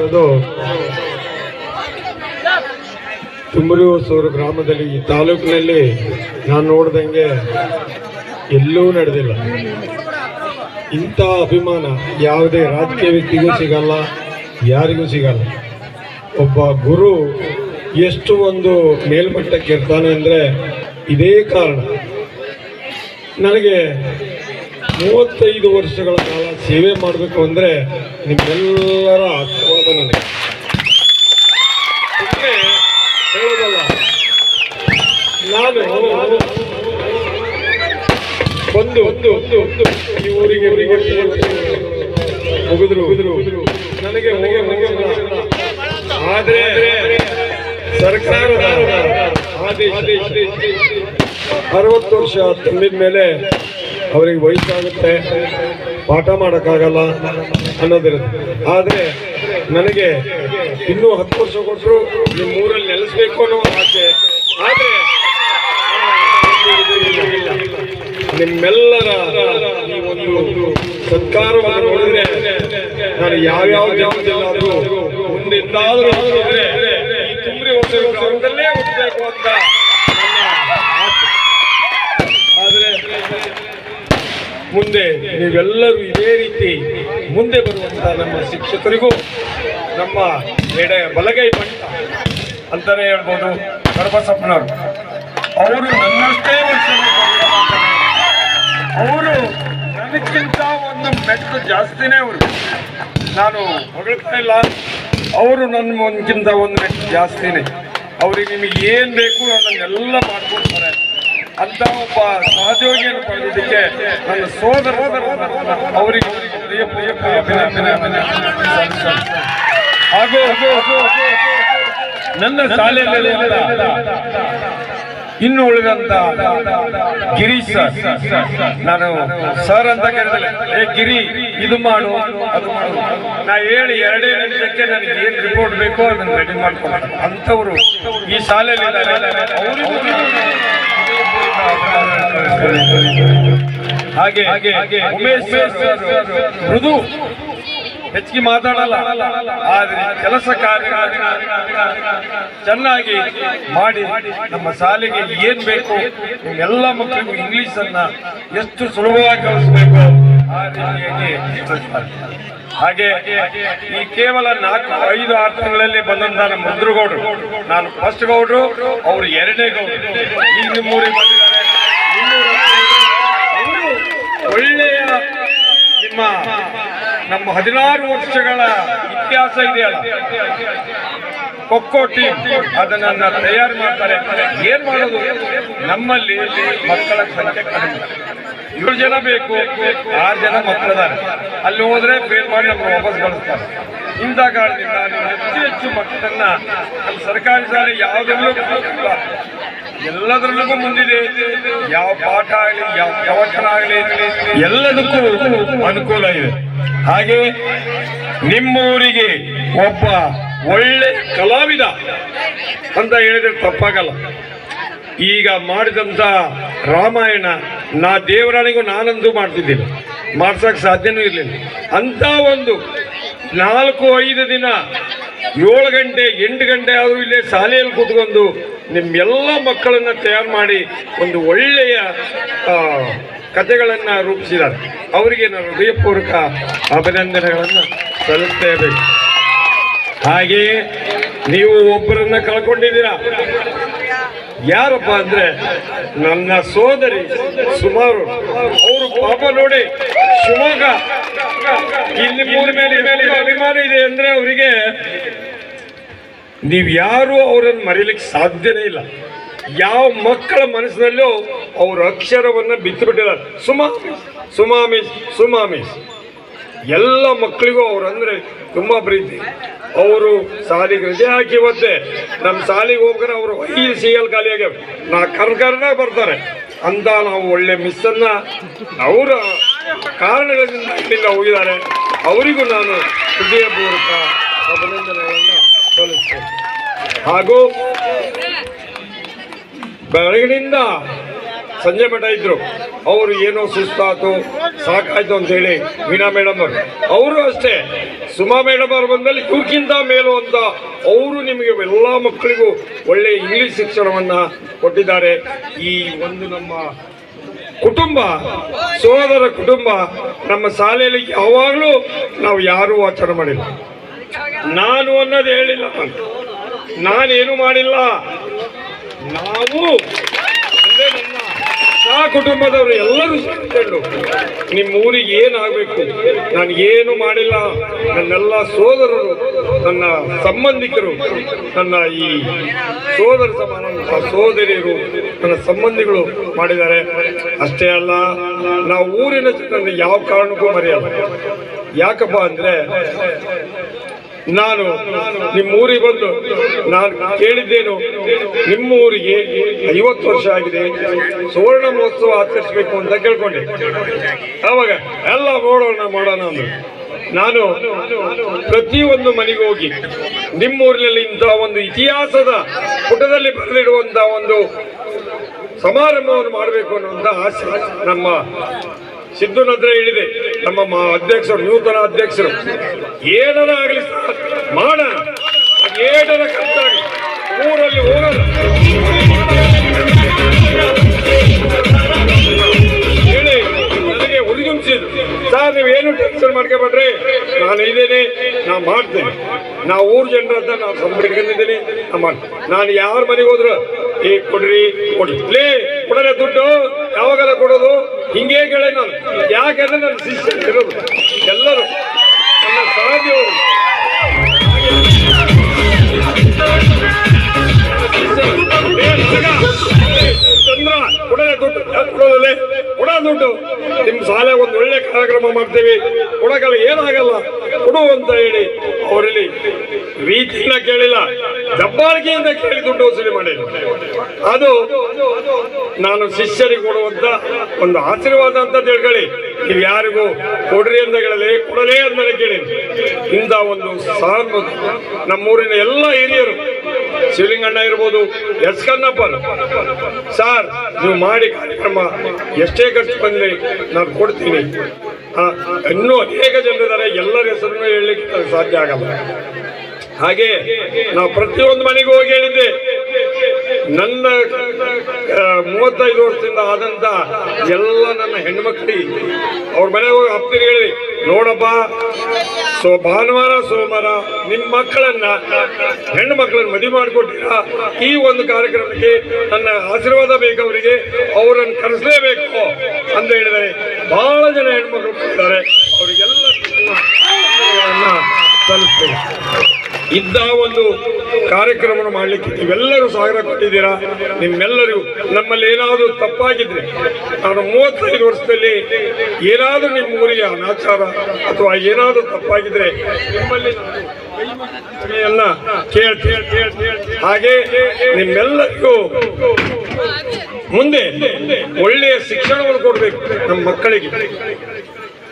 ಇರೋದು ತುಮರಿ ಹೊಸೂರು ಗ್ರಾಮದಲ್ಲಿ ಈ ತಾಲೂಕಿನಲ್ಲಿ ನಾನು ನೋಡ್ದಂಗೆ ಎಲ್ಲೂ ನಡೆದಿಲ್ಲ. ಇಂಥ ಅಭಿಮಾನ ಯಾವುದೇ ರಾಜಕೀಯ ವ್ಯಕ್ತಿಗೂ ಸಿಗಲ್ಲ, ಯಾರಿಗೂ ಸಿಗಲ್ಲ. ಒಬ್ಬ ಗುರು ಎಷ್ಟು ಒಂದು ಮೇಲ್ಮಟ್ಟಕ್ಕೆ ಇರ್ತಾನೆ ಅಂದರೆ ಇದೇ ಕಾರಣ. ನನಗೆ ಮೂವತ್ತೈದು ವರ್ಷಗಳ ಕಾಲ ಸೇವೆ ಮಾಡಬೇಕು ಅಂದರೆ ನಿಮ್ಮೆಲ್ಲರ ಆಶೀರ್ವಾದ ನನಗೆ. ಹೇಳೋದಲ್ಲ, ನಾನು ಬಂದು ಒಂದು ಈ ಊರಿಗೆ ಊರಿಗೆ ಮುಗಿದ್ರು. ಮುಗಿದ್ರು ನನಗೆ ಆದರೆ ಸರ್ಕಾರದ ಆದೇಶ ಅರವತ್ತು ವರ್ಷ ತುಂಬಿದ ಮೇಲೆ ಅವರಿಗೆ ವಯಸ್ಸಾಗುತ್ತೆ, ಪಾಠ ಮಾಡೋಕ್ಕಾಗಲ್ಲ ಅನ್ನೋದಿರುತ್ತೆ ಆದರೆ ನನಗೆ ಇನ್ನೂ ಹತ್ತು ವರ್ಷ ಕೊಟ್ಟರು ನಿಮ್ಮ ಊರಲ್ಲಿ ನೆಲೆಸಬೇಕು ಅನ್ನೋ ಆಸೆ ಆದರೆ, ನಿಮ್ಮೆಲ್ಲರ ಒಂದು ಸತ್ಕಾರವನ್ನು ನೋಡಿದ್ರೆ ನಾನು ಯಾವ್ಯಾವ ಜಾಗದಲ್ಲಾದ್ರೂ ಮುಂದಿಂದಾದರೂ ತುಂಬಿ ಹುಟ್ಟಬೇಕು ಅಂತ. ಆದ್ರೆ ಮುಂದೆ ನೀವೆಲ್ಲರೂ ಇದೇ ರೀತಿ ಮುಂದೆ ಬರುವಂತ ನಮ್ಮ ಶಿಕ್ಷಕರಿಗೂ ನಮ್ಮ ಎಡೆ ಬಲಗೈ ಬಂಟ ಅಂತಲೇ ಹೇಳ್ಬೋದು ಕಡಬಸಪ್ಪನವರು ಅವರು ನನ್ನಷ್ಟೇ ಅವರು ನನಗಿಂತ ಒಂದು ಮೆಟ್ಟು ಜಾಸ್ತಿನೇ ಅವರು. ನಾನು ಹೊಗಳ್ತಾ ಇಲ್ಲ. ಅವರು ನನ್ನ ಒಂದ್ಕಿಂತ ಒಂದು ಮೆಟ್ಟು ಜಾಸ್ತಿನೇ. ಅವ್ರಿಗೆ ನಿಮಗೆ ಏನು ಬೇಕು ನನ್ನೆಲ್ಲ ಮಾಡ್ಕೊಡ್ತಾರೆ. ಅಂತ ಒಬ್ಬ ಸಹೋದ್ಯೋಗಿಯನ್ನು ಪಡೆದಿದ್ದಕ್ಕೆ ನನ್ನ ಸೋದರ ಅವರಿಗೆ ಹಾಗೂ ನನ್ನ ಶಾಲೆಯಲ್ಲಿ ಇನ್ನು ಉಳಿದಂತ ಗಿರೀಶ್ ಸರ್. ನಾನು ಸರ್ ಅಂತ ಕರೆದಲ್ಲ ಏ ಗಿರಿ, ಇದು ಮಾಡು, ಅದು ಮಾಡು. ನಾ ಹೇಳಿ ಎರಡೇ ನಿಮಿಷಕ್ಕೆ ನನಗೆ ಏನ್ ರಿಪೋರ್ಟ್ ಬೇಕೋ ಅದನ್ನು ರೆಡಿ ಮಾಡ್ಕೊಂಡು ಅಂಥವ್ರು ಈ ಶಾಲೆಯಲ್ಲಿ ಹಾಗೆ ಹಾಗೆ ಉಮೇಶ್ ಮೃದು ಹೆಚ್ಚಿಗೆ ಮಾತಾಡಲ್ಲ ಆದ್ರೆ ಕೆಲಸ ಕಾರ್ಯ ಚೆನ್ನಾಗಿ ಮಾಡಿ ನಮ್ಮ ಶಾಲೆಗೆ ಏನ್ ಬೇಕು ಎಲ್ಲ ಮಕ್ಕಳಿಗೂ ಇಂಗ್ಲಿಷ್ ಅನ್ನ ಎಷ್ಟು ಸುಲಭವಾಗಿ ಕಲಿಸ್ಬೇಕು ಆ ರೀತಿಯಾಗಿ ಕಲಿಸ್ತಾರೆ. ಹಾಗೆ ಈ ಕೇವಲ ನಾಲ್ಕು ಐದು ಆರು ತಿಂಗಳಲ್ಲಿ ಬಂದಂತ ನಮ್ಮ ಮುದ್ರಗೌಡರು ನಾನು ಫಸ್ಟ್ ಗೌಡರು ಅವರು ಎರಡನೇ ಗೌಡರು ಈಗ ಮೂರಿಗೆ ಬಂದಿದ್ದಾರೆ ಒಳ್ಳೆಯ ನಿಮ್ಮ ನಮ್ಮ ಹದಿನಾರು ವರ್ಷಗಳ ಇತಿಹಾಸ ಇದೆಯಲ್ಲ? ಖೋಖೋ ಟೀಮ್ ಅದನ್ನ ತಯಾರು ಮಾಡ್ತಾರೆ. ಏನ್ ಮಾಡೋದು? ನಮ್ಮಲ್ಲಿ ಮಕ್ಕಳ ಸಂಖ್ಯೆ ಕಡಿಮೆ. ಏಳು ಜನ ಬೇಕು ಆರು ಜನ ಮಕ್ಕಳಿದ್ದಾರೆ. ಅಲ್ಲಿ ಹೋದ್ರೆ ಫೇಲ್ ಮಾಡಿ ನಮ್ಗೆ ವಾಪಸ್ ಕಳಿಸ್ತಾರೆ ಇಂಥ ಕಾರಣದಿಂದ ಹೆಚ್ಚು ಹೆಚ್ಚು ಮಕ್ಕಳನ್ನ ನಮ್ಮ ಸರ್ಕಾರಿ ಶಾಲೆ ಯಾವುದೆಲ್ಲೂ ಎಲ್ಲದರಲ್ಲೂ ಮುಂದಿದೆ. ಯಾವ ಪಾಠ ಆಗಲಿ, ಯಾವ ಪ್ರವಚನ ಆಗಲಿ, ಎಲ್ಲದಕ್ಕೂ ಅನುಕೂಲ ಇದೆ. ಹಾಗೆ ನಿಮ್ಮೂರಿಗೆ ಒಬ್ಬ ಒಳ್ಳೆ ಕಲಾವಿದ ಅಂತ ಹೇಳಿದ್ರೆ ತಪ್ಪಾಗಲ್ಲ. ಈಗ ಮಾಡಿದಂತ ರಾಮಾಯಣ ನಾ ದೇವರಾಣಿಗೂ ನಾನಂದು ಮಾಡ್ತಿದ್ದೀನಿ. ಮಾಡ್ಸಕ್ ಸಾಧ್ಯನೂ ಇರಲಿಲ್ಲ. ಅಂತ ಒಂದು ನಾಲ್ಕು, ಐದು ದಿನ ಏಳು ಗಂಟೆ, ಎಂಟು ಗಂಟೆ ಆದರೂ ಇಲ್ಲೇ ಶಾಲೆಯಲ್ಲಿ ಕೂತ್ಕೊಂಡು ನಿಮ್ಮೆಲ್ಲ ಮಕ್ಕಳನ್ನು ತಯಾರು ಮಾಡಿ ಒಂದು ಒಳ್ಳೆಯ ಕಥೆಗಳನ್ನು ರೂಪಿಸಿದ್ದಾರೆ. ಅವರಿಗೆ ನಾನು ಹೃದಯಪೂರ್ವಕ ಅಭಿನಂದನೆಗಳನ್ನು ಸಲ್ಲಿಸ್ತೇವೆ ಹಾಗೆಯೇ ನೀವು ಒಬ್ಬರನ್ನ ಕಳ್ಕೊಂಡಿದ್ದೀರಾ? ಯಾರಪ್ಪ ಅಂದ್ರೆ ನನ್ನ ಸೋದರಿ ಸುಮಾರು, ಅವರು ಪಾಪ ನೋಡಿ ಶಿವಮೊಗ್ಗ. ಇಲ್ಲಿ ಮೂರು ಮೇಲೆ ಅಭಿಮಾನ ಇದೆ ಅಂದ್ರೆ ಅವರಿಗೆ ನೀವು ಯಾರು ಅವರನ್ನು ಮರೀಲಿಕ್ಕೆ ಸಾಧ್ಯನೇ ಇಲ್ಲ. ಯಾವ ಮಕ್ಕಳ ಮನಸ್ಸಿನಲ್ಲೂ ಅವ್ರ ಅಕ್ಷರವನ್ನ ಬಿತ್ತು ಬಿಟ್ಟಿದ್ದಾರೆ ಸುಮಾ ಸುಮಾಮಿಸ್ ಸುಮಾಮಿಸ್ ಎಲ್ಲ ಮಕ್ಕಳಿಗೂ ಅವ್ರಂದ್ರೆ ತುಂಬಾ ಪ್ರೀತಿ. ಅವರು ಸಾಲಿಗೆ ರಜೆ ಹಾಕಿ ಇವತ್ತೆ. ನಮ್ಮ ಸಾಲಿಗೆ ಹೋಗ್ರೆ ಅವರು ಐದು ಸಿ ಎಲ್ ಖಾಲಿ ಆಗ್ಯಾವ. ನಾ ಕರ್ಕರ್ನ ಬರ್ತಾರೆ. ಅಂತ ನಾವು ಒಳ್ಳೆ ಮಿಸ್ಸನ್ನ ಅವರ ಕಾರಣಗಳಿಂದ ಇಲ್ಲಿಂದ ಹೋಗಿದ್ದಾರೆ. ಅವರಿಗೂ ನಾನು ಹೃದಯಪೂರ್ವಕ ಅಭಿನಂದನೆ ಹಾಗೂ ಬೆಳಗಿನಿಂದ ಸಂಜೆ ಮಠ ಇದ್ರು. ಅವರು ಏನೋ ಸುಸ್ತಾತು, ಸಾಕಾಯ್ತು ಅಂತ ಹೇಳಿ ವೀಣಾ ಮೇಡಮ್ ಅವರು. ಅವರು ಅಷ್ಟೇ. ಸುಮಾ ಮೇಡಮ್ ಅವರು ಬಂದಲ್ಲಿ ಇವ್ರಿಗಿಂತ ಮೇಲು ಅಂತ ಅವರು ನಿಮಗೆ ಎಲ್ಲ ಮಕ್ಕಳಿಗೂ ಒಳ್ಳೆ ಇಂಗ್ಲಿಷ್ ಶಿಕ್ಷಣವನ್ನು ಕೊಟ್ಟಿದ್ದಾರೆ. ಈ ಒಂದು ನಮ್ಮ ಕುಟುಂಬ, ಸೋದರ ಕುಟುಂಬ ನಮ್ಮ ಶಾಲೆಯಲ್ಲಿ ಯಾವಾಗಲೂ ನಾವು ಯಾರೂ ಆಚರಣೆ ಮಾಡಿಲ್ಲ. ನಾನು ಅನ್ನೋದು ಹೇಳಿಲ್ಲ ನಾನು ನಾನೇನು ಮಾಡಿಲ್ಲ. ನಾವು ಆ ಕುಟುಂಬದವರು ಎಲ್ಲರೂ ಸೇರಿಕೊಂಡು ನಿಮ್ಮ ಊರಿಗೆ ಏನಾಗಬೇಕು? ನಾನು ಏನು ಮಾಡಿಲ್ಲ. ನನ್ನೆಲ್ಲ ಸೋದರರು, ನನ್ನ ಸಂಬಂಧಿಕರು, ನನ್ನ ಈ ಸೋದರ ಸಮಾನ ಸೋದರಿಯರು, ನನ್ನ ಸಂಬಂಧಿಗಳು ಮಾಡಿದ್ದಾರೆ. ಅಷ್ಟೇ ಅಲ್ಲ, ನಾವು ಊರಿನ ಯಾವ ಕಾರಣಕ್ಕೂ ಮರೆಯಲ್ಲ. ಯಾಕಪ್ಪ ಅಂದ್ರೆ ನಾನು ನಿಮ್ಮೂರಿಗೆ ಬಂದು ನಾನು ಕೇಳಿದ್ದೇನು, ನಿಮ್ಮೂರಿಗೆ ಐವತ್ತು ವರ್ಷ ಆಗಿದೆ, ಸುವರ್ಣ ಮಹೋತ್ಸವ ಆಚರಿಸಬೇಕು ಅಂತ ಕೇಳ್ಕೊಂಡೆ. ಅವಾಗ ಎಲ್ಲ ನೋಡೋಣ ಮಾಡೋಣ ಅಂದ್ರು. ನಾನು ಪ್ರತಿಯೊಂದು ಮನೆಗೆ ಹೋಗಿ ನಿಮ್ಮೂರಿನಲ್ಲಿ ಇಂತಹ ಒಂದು ಇತಿಹಾಸದ ಪುಟದಲ್ಲಿ ಬರೆದಿಡುವಂತಹ ಒಂದು ಸಮಾರಂಭವನ್ನು ಮಾಡಬೇಕು ಅನ್ನುವಂಥ ಆಸೆ ನಮ್ಮ ಸಿದ್ದುನ ಹತ್ರ ಹೇಳಿದೆ. ನಮ್ಮ ಅಧ್ಯಕ್ಷರು, ನೂತನ ಅಧ್ಯಕ್ಷರು, ಏನರ ಆಗಲಿ ಮಾಡ. ಏನರ ಖರ್ಚಾಗಲಿ ಊರಲ್ಲಿ ಹೋಗೋಣ ಹೇಳಿ, ನನಗೆ ಸರ್ ನೀವೇನು ಟೆನ್ಷನ್ ಮಾಡ್ಕೊಬೇಡ್ರಿ ನಾನು ಇದ್ದೇನೆ, ನಾನು ಮಾಡ್ತೇನೆ. ನಾವು ಊರ್ ಜನರ ಹತ್ರ ನಾನು ಸಂಪರ್ಕೊಂಡಿದ್ದೀನಿ ನಾನು ಮಾಡ್ತೀನಿ. ನಾನು ಯಾರ ಮನೆಗೆ ಹೋದ್ರು, ಏ, ಕೊಡ್ರಿ, ಕೊಡಿ. ಲೇ ಕೊಡಲೇ ದುಡ್ಡು. ಯಾವಾಗೆಲ್ಲ ಕೊಡೋದು? ಹಿಂಗೆ ಕೇಳಿ ನಾನು. ಯಾಕೆಂದ್ರೆ ನನ್ನ ಶಿಷ್ಯ ಇರೋದು. ಎಲ್ಲರೂ ನನ್ನ ಸಹಜವರು ಚಂದ್ರ ಕೊಡಲೆ ದುಡ್ಡು. ಕೊಡೋದಿಲ್ಲ ಕೊಡ ದುಡ್ಡು. ನಿಮ್ಮ ಒಳ್ಳೆ ಕಾರ್ಯಕ್ರಮ ಮಾಡ್ತೀವಿ. ಕೊಡಗಲ್ಲ ಏನಾಗಲ್ಲ, ಕೊಡು ಅಂತ ಹೇಳಿ ಅವರಲ್ಲಿ ರೀತಿಯಿಂದ ಕೇಳಿಲ್ಲ, ದಬ್ಬಾಳಿಕೆಯಿಂದ ಕೇಳಿ ದುಡ್ಡು ವಸೂಲಿ ಮಾಡಿಲ್ಲ ಅದು ನಾನು ಶಿಷ್ಯರಿಗೆ ಕೊಡುವಂತ ಒಂದು ಆಶೀರ್ವಾದ ಅಂತ ತಿಳ್ಕೊಳ್ಳಿ. ನೀವು ಯಾರಿಗೂ ಕೊಡ್ರಿ ಅಂತ ಹೇಳಲಿ ಕೊಡಲೇ ಅಂತ ಕೇಳಿ ಇಂಥ ಒಂದು ಸಾರ್ವ ನಮ್ಮೂರಿನ ಎಲ್ಲ ಹಿರಿಯರು ಶಿವಲಿಂಗಣ್ಣ ಇರ್ಬೋದು, ಎಸ್ ಕನ್ನಪ್ಪನ್ ಸಾರ್, ನೀವು ಮಾಡಿ ಕಾರ್ಯಕ್ರಮ ಎಷ್ಟೇ ಖರ್ಚು ಬಂದ್ರೆ ನಾನು ಕೊಡ್ತೀನಿ. ಇನ್ನೂ ಅನೇಕ ಜನರಿದ್ದಾರೆ ಎಲ್ಲರ ಹೆಸರನ್ನು ಹೇಳಲಿಕ್ಕೆ ಸಾಧ್ಯ ಆಗಲ್ಲ. ಹಾಗೆ ನಾವು ಪ್ರತಿಯೊಂದು ಮನೆಗೂ ಹೋಗಿ ಹೇಳಿದ್ದೆ ನನ್ನ ಮೂವತ್ತೈದು ವರ್ಷದಿಂದ ಆದಂತ ಎಲ್ಲ ನನ್ನ ಹೆಣ್ಮಕ್ಳಿ ಅವ್ರ ಮನೆಗೆ ಹೋಗಿ ಅಪ್ಪನಿಗೆ ಹೇಳಿ ನೋಡಪ್ಪ ಸೊ ಭಾನುವಾರ, ಸೋಮವಾರ ನಿಮ್ಮ ಮಕ್ಕಳನ್ನ, ಹೆಣ್ಣು ಮಕ್ಕಳನ್ನು ಮದುವೆ ಮಾಡಿಕೊಟ್ಟಿರ? ಈ ಒಂದು ಕಾರ್ಯಕ್ರಮಕ್ಕೆ ನನ್ನ ಆಶೀರ್ವಾದ ಬೇಕು ಅವರಿಗೆ. ಅವರನ್ನು ಕರೆಸಲೇಬೇಕು ಅಂತ ಹೇಳಿದರೆ ಬಹಳ ಜನ ಹೆಣ್ಮಕ್ಳು ಕೊಡ್ತಾರೆ ಅವರಿಗೆಲ್ಲ ತಲುಪ್ತೇನೆ ಇದ್ದ ಒಂದು ಕಾರ್ಯಕ್ರಮವನ್ನು ಮಾಡಲಿಕ್ಕೆ ನೀವೆಲ್ಲರೂ ಸಹಕಾರ ಕೊಟ್ಟಿದ್ದೀರಾ? ನಿಮ್ಮೆಲ್ಲರಿಗೂ ನಮ್ಮಲ್ಲಿ ಏನಾದರೂ ತಪ್ಪಾಗಿದ್ರೆ ನಾನು ಮೂವತ್ತೈದು ವರ್ಷದಲ್ಲಿ ಏನಾದರೂ ನಿಮ್ಮ ಊರಿಗೆ ಅನಾಚಾರ ಅಥವಾ ಏನಾದರೂ ತಪ್ಪಾಗಿದ್ರೆ ನಿಮ್ಮಲ್ಲಿ ಹಾಗೆ ನಿಮ್ಮೆಲ್ಲರಿಗೂ ಮುಂದೆ ಒಳ್ಳೆಯ ಶಿಕ್ಷಣವನ್ನು ಕೊಡಬೇಕು ನಮ್ಮ ಮಕ್ಕಳಿಗೆ.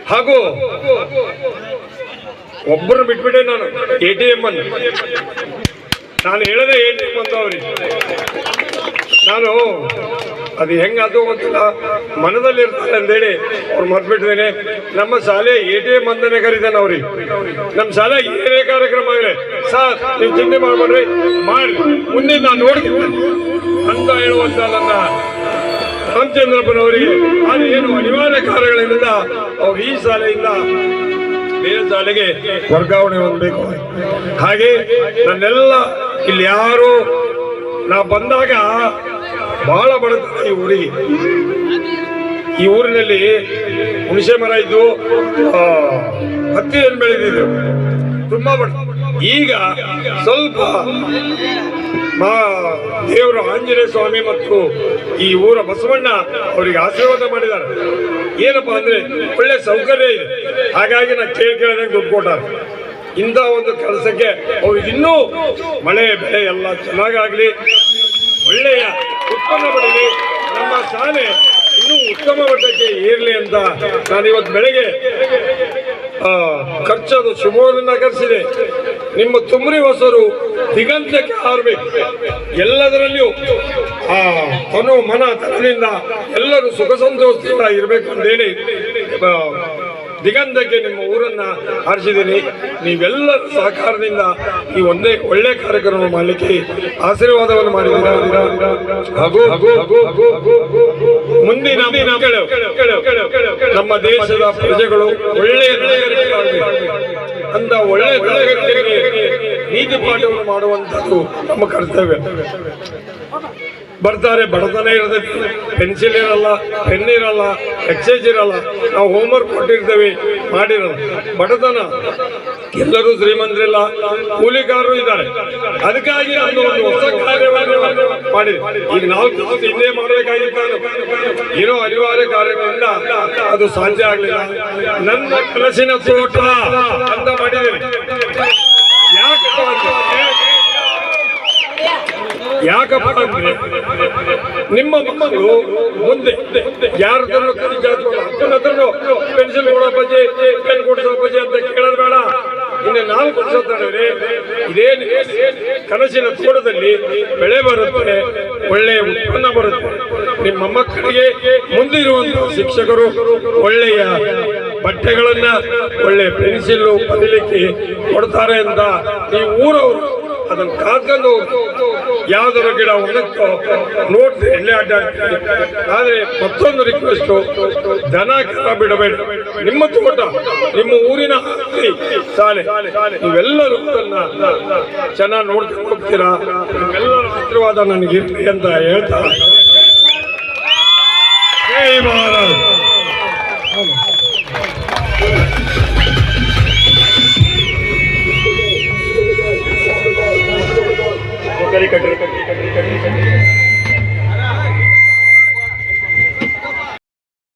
ಹಾಗೂ ಒಬ್ಬರು ಬಿಟ್ಬಿಟ್ಟೆ ನಾನು, ಎ ಟಿ ಎಂ ಅನ್ನು. ನಾನು ಹೇಳದೆ ಎ ಟಿ ಎಂ ಅಂತ ಅವ್ರಿಗೆ. ನಾನು, ಅದು ಹೆಂಗಾದ್ರು ಗೊತ್ತಿಲ್ಲ. ಮನದಲ್ಲಿ ಇರ್ತಾರೆ ಅಂತೇಳಿ ಅವ್ರು ಮರ್ತ್ಬಿಟ್ಟಿದ್ದೇನೆ ನಮ್ಮ ಶಾಲೆ ಎ ಟಿ ಎಂ ಅಂತಾನೆ ಕರೀತಾನೆ ಅವ್ರಿಗೆ. ನಮ್ಮ ಶಾಲೆ ಏನೇ ಕಾರ್ಯಕ್ರಮ ಆಗಲಿ, ಸರ್, ನೀವು ಚಿಂತೆ ಮಾಡ್ಬೇಡ್ರಿ. ಮಾಡಿ ಮುಂದೆ ನಾನು ನೋಡ್ತೀನಿ. ಅಂತ ಹೇಳುವಂತ ನನ್ನ ರಾಮಚಂದ್ರಪ್ಪನವರಿಗೆ, ಅದು ಏನು ಅನಿವಾರ್ಯ ಕಾರ್ಯಗಳಿಂದ ಅವ್ರು ಈ ಶಾಲೆಯಿಂದ ಬೇರೆ ಶಾಲೆಗೆ ವರ್ಗಾವಣೆ ಹೊಂದಬೇಕು ಹಾಗೆ ನನ್ನೆಲ್ಲ ಇಲ್ಲಿ ಯಾರು ನಾ ಬಂದಾಗ ಬಹಳ ಬಡತನ ಈ ಊರಿಗೆ. ಈ ಊರಿನಲ್ಲಿ ಹುಣಸೆ ಮರ ಇದ್ದು ಹತ್ತಿಯನ್ನು ಬೆಳೆದಿದ್ದು ತುಂಬಾ ಬಡ, ಈಗ ಸ್ವಲ್ಪ ಮಾ, ದೇವರು ಆಂಜನೇಯ ಸ್ವಾಮಿ ಮತ್ತು ಈ ಊರ ಬಸವಣ್ಣ ಅವರಿಗೆ ಆಶೀರ್ವಾದ ಮಾಡಿದ್ದಾರೆ. ಏನಪ್ಪಾ ಅಂದ್ರೆ ಒಳ್ಳೆ ಸೌಕರ್ಯ ಇದೆ. ಹಾಗಾಗಿ ನಾ ಕೇಳಿ ದುಡ್ಡು ಕೊಟ್ಟಾರೆ ಇಂಥ ಒಂದು ಕೆಲಸಕ್ಕೆ ಅವ್ರಿಗೆ ಇನ್ನೂ ಮಳೆ, ಬೆಳೆ ಎಲ್ಲ ಚೆನ್ನಾಗಾಗಲಿ. ಒಳ್ಳೆಯ ಉತ್ಪನ್ನ ಪಡಲಿ ನಮ್ಮ ಶಾಲೆ ಇನ್ನೂ ಉತ್ತಮ ಮಟ್ಟಕ್ಕೆ ಏರಲಿ ಅಂತ ನಾನು ಇವತ್ತು ಬೆಳಗ್ಗೆ ಖರ್ಚದು ಶಿವಮೊಗ್ಗದಿಂದ ಕರೆಸಿದೆ. ನಿಮ್ಮ ತುಮ್ರಿ ಹೊಸರು ದಿಗಂತಕ್ಕೆ ಹಾರಬೇಕು. ಎಲ್ಲದರಲ್ಲಿಯೂ, ಆ, ತನು ಮನ ತನದಿಂದ ಎಲ್ಲರೂ ಸುಖ ಸಂತೋಷದಿಂದ ಇರಬೇಕು ಅಂತೇಳಿ ದಿಗಂಧಕ್ಕೆ ನಿಮ್ಮ ಊರನ್ನ ಆರಿಸಿದ್ದೀನಿ. ನೀವೆಲ್ಲ ಸಹಕಾರದಿಂದ ಈ ಒಂದೇ ಒಳ್ಳೆ ಕಾರ್ಯಕ್ರಮ ಮಾಡಲಿಕ್ಕೆ ಆಶೀರ್ವಾದವನ್ನು ಮಾಡಿದ್ದೀರಾ? ಹಾಗೂ ಮುಂದಿನ ನಮ್ಮ ದೇಶದ ಪ್ರಜೆಗಳು ಒಳ್ಳೆಯ ಅಂತ ಒಳ್ಳೆಯ ನೀತಿ ಪಾಠವನ್ನು ಮಾಡುವಂಥದ್ದು ನಮ್ಮ ಕರ್ತವ್ಯ. ಬರ್ತಾರೆ, ಬಡತನ ಇರ್ತದೆ ಪೆನ್ಸಿಲ್ ಇರಲ್ಲ ಪೆನ್ ಇರಲ್ಲ ಎಕ್ಸೈಸ್ ಇರಲ್ಲ. ನಾವು ಹೋಮ್ವರ್ಕ್ ಕೊಟ್ಟಿರ್ತೇವೆ ಮಾಡಿರಲ್ಲ ಬಡತನ. ಎಲ್ಲರೂ ಶ್ರೀಮಂತರಿಲ್ಲ, ಕೂಲಿಕಾರರು ಇದ್ದಾರೆ. ಅದಕ್ಕಾಗಿ ಒಂದು ಹೊಸ ಕಾರ್ಯವನ್ನು ಮಾಡಿದೆ. ಈಗ ನಾವು ಹಿಂದೆ ಮಾಡಬೇಕಾಗಿತ್ತು ಏನೋ ಅನಿವಾರ್ಯ ಕಾರ್ಯಗಳಿಂದ ಅದು ಸಾಧ್ಯ ಆಗಲಿಲ್ಲ. ನನ್ನ ಕನಸಿನ ತೋಟ ಅಂತ ಮಾಡಿದ್ದೇನೆ. ಯಾಕಪ್ಪ ಅಂದ್ರೆ ನಿಮ್ಮ ಮಕ್ಕಳು ಮುಂದೆ ಯಾರು ಜಾಸ್ಕೊಂಡು ಪೆನ್ಸಿಲ್ ಕೊಡೋ ಬಜೆ ಪೆನ್ ಕೊಡಿಸೋ ಬಜೆ ಅಂತ ಕೇಳೋದು ಬೇಡ. ಇನ್ನು ನಾಲ್ಕು ವರ್ಷ ಇದೇನು ಇದೇ ಕನಸಿನ ತೋಟದಲ್ಲಿ ಬೆಳೆ ಬರುತ್ತೆ ಒಳ್ಳೆಯ ಉತ್ಪನ್ನ ಬರುತ್ತೆ. ನಿಮ್ಮ ಮಕ್ಕಳಿಗೆ ಮುಂದಿರುವಂತಹ ಶಿಕ್ಷಕರು ಒಳ್ಳೆಯ ಬಟ್ಟೆಗಳನ್ನ ಒಳ್ಳೆಯ ಪೆನ್ಸಿಲ್ ಬದಲಿಕ್ಕೆ ಕೊಡ್ತಾರೆ ಅಂತ ಈ ಊರವರು ಅದನ್ನು ಕಾದ್ಕೊಂಡು ಯಾವ್ದಾರ ಗಿಡ ಒಣಕ್ಕೋ ನೋಡ್ದೆ ಎಲ್ಲೇ ಅಡ್ಡ. ಆದ್ರೆ ಮತ್ತೊಂದು ರಿಕ್ವೆಸ್ಟ್ ದನ ಕರ ಬಿಡಬೇಡ. ನಿಮ್ಮ ತೋಟ, ನಿಮ್ಮ ಊರಿನ ಶಾಲೆ ನೀವೆಲ್ಲರೂ ಚೆನ್ನಾಗಿ ನೋಡ್ಕೊಂಡು ಹೋಗ್ತೀರಾ? ನಿಮ್ಮೆಲ್ಲರ ಆಶೀರ್ವಾದ ನನಗೆ ಅಂತ ಹೇಳ್ತಾ ಕಟ್ಟಿ